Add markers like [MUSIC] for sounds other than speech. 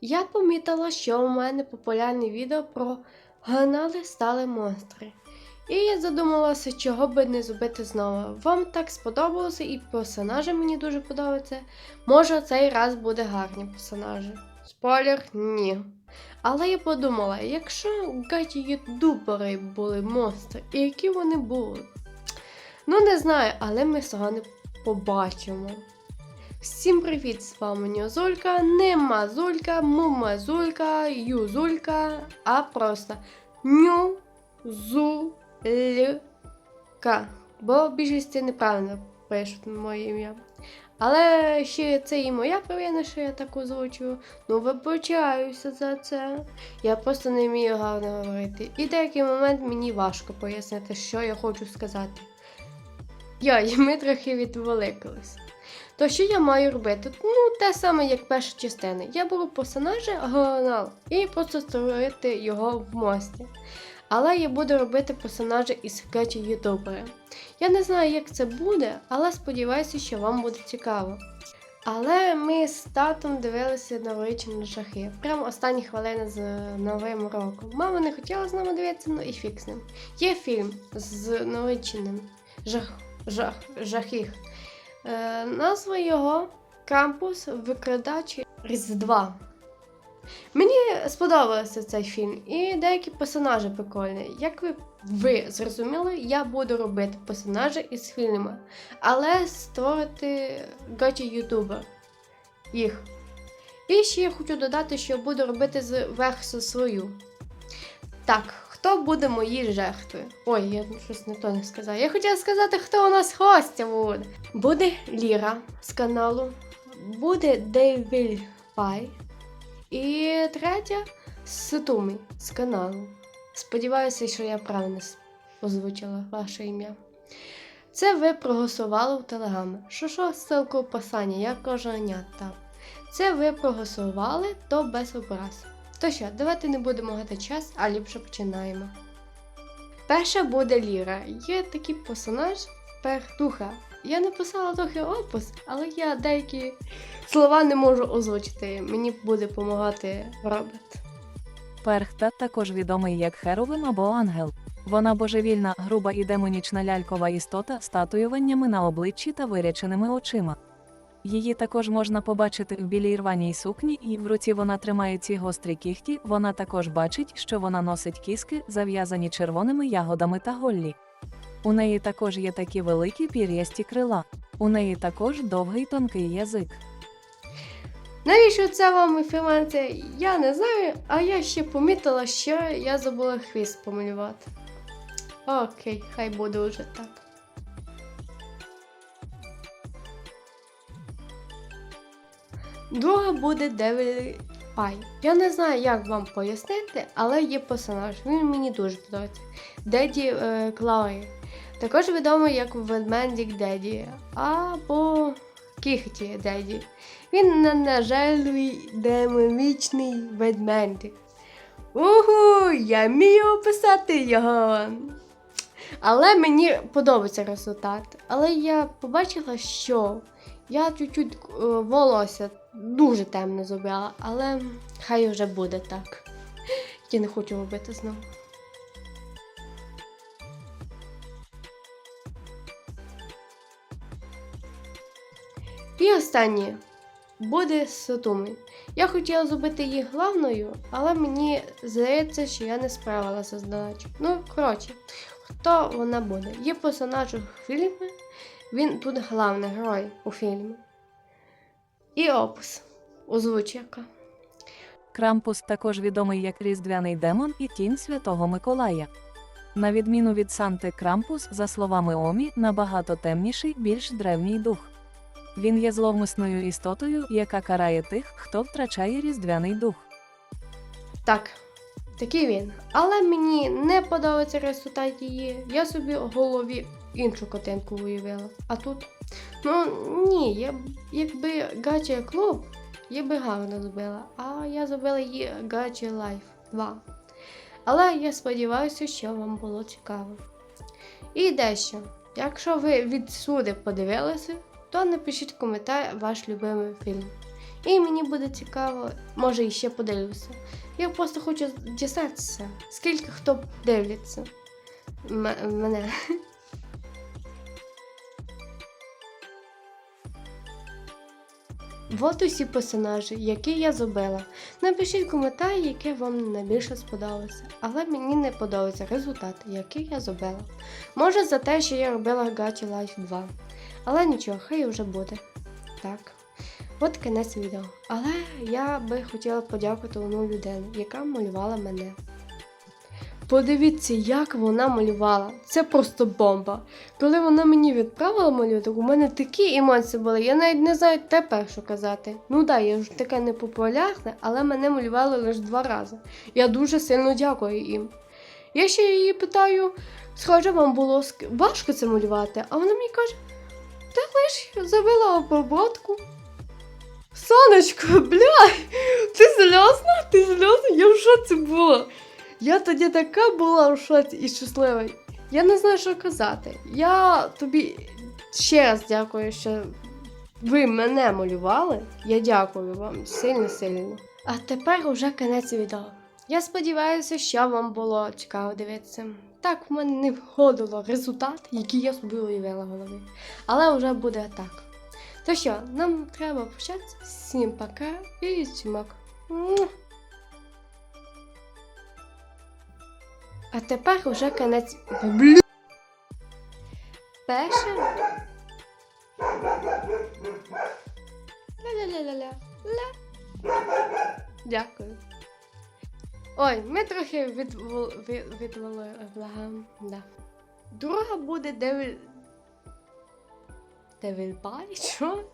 Я помітила, що у мене популярні відео про гранали стали монстри. І я задумалася, чого би не зробити знову. Вам так сподобалося, і персонажі мені дуже подобаються. Може, цей раз буде гарні персонажі. Спойлер, ні. Але я подумала, якщо гаті ютубери були монстри, і які вони були? Ну, не знаю, але ми сьогодні побачимо. Всім привіт! З вами Ньозулька, не Мазулька, Мумазулька, Юзулька, а просто Нюзулька. Бо більшості неправильно пишуть моє ім'я. Але ще це і моя провина, що я так озвучую. Ну, вибачаюся за це. Я просто не вмію гарно говорити. І деякий момент мені важко пояснити, що я хочу сказати. І ми трохи відволикались. То що я маю робити? Ну, те саме, як перша частина. Я беру персонажа Гонал і просто створити його в мості. Але я буду робити персонажа із скетчів ютубера. Я не знаю, як це буде, але сподіваюся, що вам буде цікаво. Але ми з татом дивилися новорічні жахи. Прямо останні хвилини з Новим роком. Мама не хотіла з нами дивитися, ну і фік з ним. Є фільм з новорічним жах, жах, жахів. Е, назва його Кампус Викрадач Різдва. Мені сподобався цей фільм, і деякі персонажі прикольні. Як ви, ви зрозуміли, я буду робити персонажі із фільму, але створити гаті ютубер їх. І ще я хочу додати, що буду робити з версію свою. Так, хто буде мої жертви? Ой, я щось не то не сказала. Я хотіла сказати, хто у нас гостя буде. Буде Ліра з каналу, буде Дейвіль Пай. І третя Сутуми з каналу. Сподіваюся, що я правильно озвучила ваше ім'я. Це ви проголосували в телеграмі. Що що ссылку в описанні, я кожаня там. Це ви проголосували, то без образ. То що, давайте не будемо гати час, а ліпше починаємо. Перша буде Ліра. Є такий персонаж Пердуха. Я написала трохи опис, але я деякі слова не можу озвучити. Мені буде допомагати робот. Перхта також відомий як Херовим або ангел. Вона божевільна, груба і демонічна лялькова істота з татуюваннями на обличчі та виряченими очима. Її також можна побачити в білій рваній сукні, і в руці вона тримає ці гострі кіхті. Вона також бачить, що вона носить кіски, зав'язані червоними ягодами та голлі. У неї також є такі великі пір'ясті крила. У неї також довгий тонкий язик. Навіщо це вам інформація? Я не знаю, а я ще помітила, що я забула хвіст помалювати. Окей, хай буде вже так. Друга буде Девіль Пай. Я не знаю, як вам пояснити, але є персонаж. Він мені дуже подобається. Деді е, Клаурі. Також відомий як ведмедик Деді або Кіхті Деді. Він ненажерливий демонічний ведмедик. Угу, я вмію описати його. Але мені подобається результат. Але я побачила, що я чуть-чуть е, волосся дуже темне зробила, але хай вже буде так. Я не хочу робити знову. І останнє буде Сатуми. Я хотіла зробити її главною, але мені здається, що я не справилася з задачею. Ну, коротше, хто вона буде? Є персонаж у фільмі, він тут головний герой у фільмі. І опис озвучка. Крампус також відомий як різдвяний демон і тінь святого Миколая. На відміну від Санти Крампус, за словами Омі, набагато темніший, більш древній дух. Він є зловмисною істотою, яка карає тих, хто втрачає різдвяний дух. Так, такий він. Але мені не подобається результат її. Я собі в голові іншу картинку уявила. А тут. Ну ні, я, якби Гача клуб, я би гарно зробила. А я зробила її Гача Лайф 2. Але я сподіваюся, що вам було цікаво. І дещо. Якщо ви відсюди подивилися, то напишіть коментар ваш любимий фільм. І мені буде цікаво, може і ще. Я просто хочу дізнатися, скільки хто дивиться м- мене. [LAUGHS] Вот усі персонажі, які я зробила. Напишіть коментарі, яке вам найбільше сподобалося. Але мені не подобається результат, який я зробила. Може за те, що я робила Gachi Life 2. Але нічого, хай вже буде. Так. От кінець відео. Але я би хотіла подякувати одну людину, яка малювала мене. Подивіться, як вона малювала. Це просто бомба. Коли вона мені відправила малюнок, у мене такі емоції були, я навіть не знаю тепер, що казати. Ну да, я ж таке не популярне, але мене малювали лише два рази. Я дуже сильно дякую їм. Я ще її питаю, схоже, вам було важко це малювати, а вона мені каже, ти лиш зробила обробку. Сонечко, бля, ти серйозно? Ти серйозно? Я в шоці була. Я тоді така була в шоці і щаслива. Я не знаю, що казати. Я тобі ще раз дякую, що ви мене малювали. Я дякую вам сильно-сильно. А тепер уже кінець відео. Я сподіваюся, що вам було цікаво дивитися. Так, в мене не входило результат, який я собі уявила в голові. Але вже буде так. То що, нам треба почати. Всім пока і чмок. А тепер уже кінець. Блю. Перше. Ля-ля-ля-ля-ля. Ля. Дякую. Ой, ми трохи відвол... від- відвели. Ага, да. Друга буде Девіль. Девіль Бай? Що?